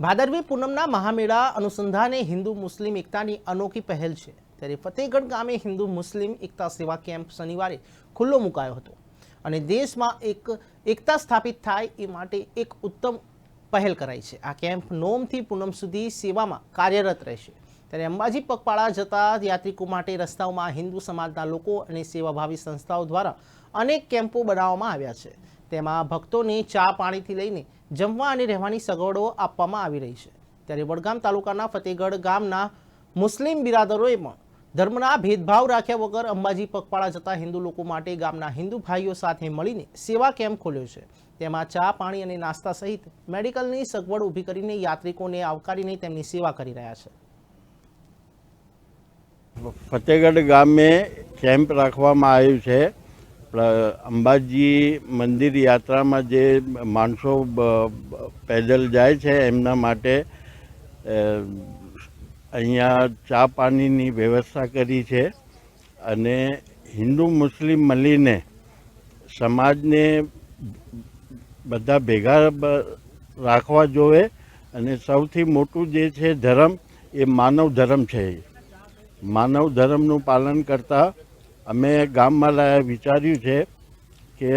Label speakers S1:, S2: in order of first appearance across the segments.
S1: ભાદરવી પૂનમના મહામેળા અનુસંધાને હિન્દુ મુસ્લિમ એકતાની અનોખી પહેલ છે. ત્યારે ફતેહગઢ ગામે હિન્દુ મુસ્લિમ એકતા સેવા કેમ્પ શનિવારે ખુલ્લો મુકાયો હતો અને દેશમાં એક એકતા સ્થાપિત થાય એ માટે એક ઉત્તમ પહેલ કરાઈ છે. આ કેમ્પ નોમથી પૂનમ સુધી સેવામાં કાર્યરત રહેશે. ત્યારે અંબાજી પગપાળા જતા યાત્રિકો માટે રસ્તાઓમાં હિન્દુ સમાજના લોકો અને સેવાભાવી સંસ્થાઓ દ્વારા અનેક કેમ્પો બનાવવામાં આવ્યા છે. તેમાં ભક્તોને ચા પાણીથી લઈને જમવા અને રહેવાની સગવડો આપવામાં આવી રહી છે. ત્યારે વડગામ તાલુકાના ફતેહગઢ ગામના મુસ્લિમ બિરાદરોએ પણ ધર્મના ભેદભાવ રાખ્યા વગર અંબાજી પગપાળા જતા હિન્દુ લોકો માટે ગામના હિન્દુ ભાઈઓ સાથે મળીને સેવા કેમ્પ ખોલ્યો છે. તેમાં ચા, પાણી અને નાસ્તા સહિત મેડિકલની સગવડ ઊભી કરીને યાત્રિકોને આવકારીને તેમની સેવા કરી રહ્યા છે.
S2: ફતેહગઢ ગામે કેમ્પ રાખવામાં આવ્યું છે. અંબાજી મંદિર યાત્રામાં જે માણસો પેદલ જાય છે, એમના માટે અહીંયા ચા પાણીની વ્યવસ્થા કરી છે અને હિન્દુ મુસ્લિમ મળીને સમાજને બધા ભેગા રાખવા જોવે અને સૌથી મોટું જે છે ધર્મ એ માનવ ધર્મ છે. માનવ ધર્મનું પાલન કરતા અમે ગામમાં વિચાર્યું છે કે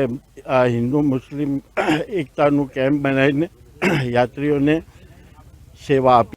S2: આ હિન્દુ મુસ્લિમ એકતાનું કેમ્પ બનાવીને યાત્રીઓને સેવા આપી